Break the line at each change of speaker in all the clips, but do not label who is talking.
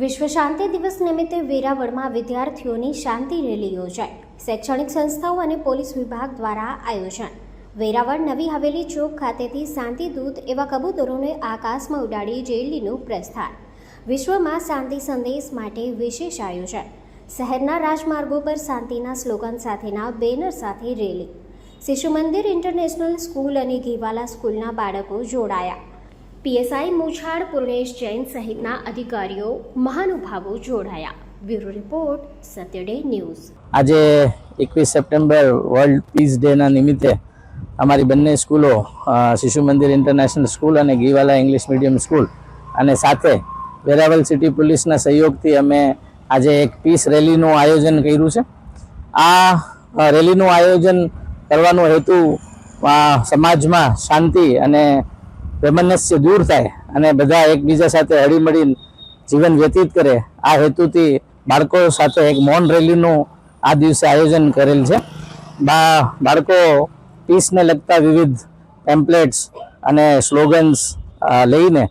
વિશ્વ શાંતિ દિવસ નિમિત્તે વેરાવળમાં વિદ્યાર્થીઓની શાંતિ રેલી યોજાઈ. શૈક્ષણિક સંસ્થાઓ અને પોલીસ વિભાગ દ્વારા આયોજન. વેરાવળ નવી હવેલી ચોક ખાતેથી શાંતિદૂત એવા કબૂતરોને આકાશમાં ઉડાડી રેલીનું પ્રસ્થાન. વિશ્વમાં શાંતિ સંદેશ માટે વિશેષ આયોજન. શહેરના રાજમાર્ગો પર શાંતિના સ્લોગન સાથેના બેનર સાથે rally. Shishu Mandir international school અને ઘીવાલા સ્કૂલના બાળકો જોડાયા. પીએસઆઈ મુછાડ પૂર્ણેશ જૈન સહિતના અધિકારીઓ મહાનુભાવો જોડાયા. Bureau report, Satya Day news.
આજે એકવીસ સપ્ટેમ્બર વર્લ્ડ પીસ ડેના નિમિત્તે અમારી બંને સ્કૂલો શિશુ મંદિર ઇન્ટરનેશનલ સ્કૂલ અને ગીવાલા ઇંગ્લિશ મીડિયમ સ્કૂલ અને સાથે વેરાવલ સિટી પોલીસના સહયોગથી અમે આજે એક પીસ રેલીનું આયોજન કર્યું છે. આ રેલીનું આયોજન કરવાનો હેતુ સમાજમાં શાંતિ અને વૈમનસ્ય દૂર થાય અને બધા એકબીજા સાથે હળીમળી જીવન વ્યતીત કરે. આ હેતુથી બાળકો સાથે એક મૌન રેલીનું આ દિવસે આયોજન કરેલ છે. બા, બાળકો પીસને લગતા વિવિધ ટેમ્પલેટ્સ અને સ્લોગન્સ લઈને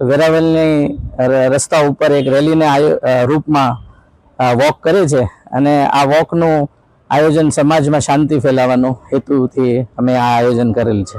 વેરાવલની રસ્તા ઉપર એક રેલીને રૂપમાં વોક કરે છે અને આ વોકનું આયોજન સમાજમાં શાંતિ ફેલાવવાનો હેતુથી અમે આ આયોજન કરેલ છે.